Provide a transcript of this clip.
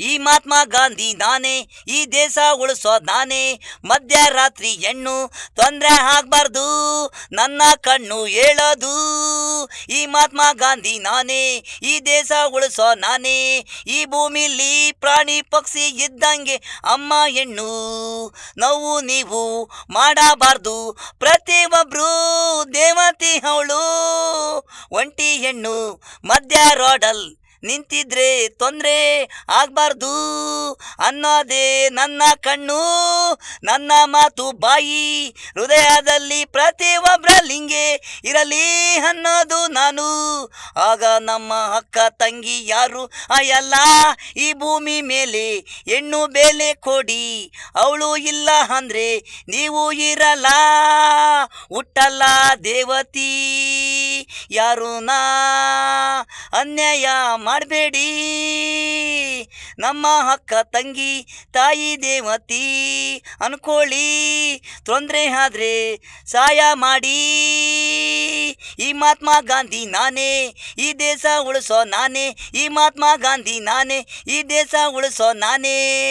ಈ ಮಹಾತ್ಮ ಗಾಂಧಿ ನಾನೇ, ಈ ದೇಶ ಉಳಿಸೋ ನಾನೇ. ಮಧ್ಯರಾತ್ರಿ ಹೆಣ್ಣು, ತೊಂದರೆ ಆಗ್ಬಾರ್ದು, ನನ್ನ ಕಣ್ಣು ಹೇಳೋದು. ಈ ಮಹಾತ್ಮ ಗಾಂಧಿ ನಾನೇ, ಈ ದೇಶ ಉಳಿಸೋ ನಾನೇ. ಈ ಭೂಮಿಲಿ ಪ್ರಾಣಿ ಪಕ್ಷಿ ಇದ್ದಂಗೆ ಅಮ್ಮ ಹೆಣ್ಣು. ನಾವು ನೀವು ಮಾಡಬಾರ್ದು ಪ್ರತಿಯೊಬ್ಬರು ದೇವತೆ ಅವಳು. ಒಂಟಿ ಹೆಣ್ಣು, ಮಧ್ಯ ರೋಡಲ್ ನಿಂತಿದ್ರೆ ತೊಂದರೆ ಆಗಬಾರ್ದು ಅನ್ನೋದೇ ನನ್ನ ಕಣ್ಣು, ನನ್ನ ಮಾತು ಬಾಯಿ. ಹೃದಯದಲ್ಲಿ ಪ್ರತಿಯೊಬ್ಬರಲ್ಲಿಂಗೆ ಇರಲಿ ಅನ್ನೋದು ನಾನು. ಆಗ ನಮ್ಮ ಅಕ್ಕ ತಂಗಿ ಯಾರು? ಅಯ್ಯಲ್ಲ ಈ ಭೂಮಿ ಮೇಲೆ ಹೆಣ್ಣು ಬೇಲೆ ಕೊಡಿ. ಅವಳು ಇಲ್ಲ ಅಂದ್ರೆ ನೀವು ಇರಲ್ಲ. ಹುಟ್ಟಲ್ಲ ದೇವತಿ. ಯಾರು ನಾ? ಅನ್ಯಾಯ ಮಾಡಬೇಡಿ. ನಮ್ಮ ಅಕ್ಕ ತಂಗಿ, ತಾಯಿ ದೇವತಿ, ಅನ್ಕೊಳ್ಳಿ. ತೊಂದರೆ ಆದ್ರೆ ಸಹಾಯ ಮಾಡಿ. ಈ ಮಹಾತ್ಮ ಗಾಂಧಿ ನಾನೇ, ಈ ದೇಶ ಉಳಿಸೋ ನಾನೇ, ಈ ಮಹಾತ್ಮ ಗಾಂಧಿ ನಾನೇ, ಈ ದೇಶ ಉಳಿಸೋ ನಾನೇ.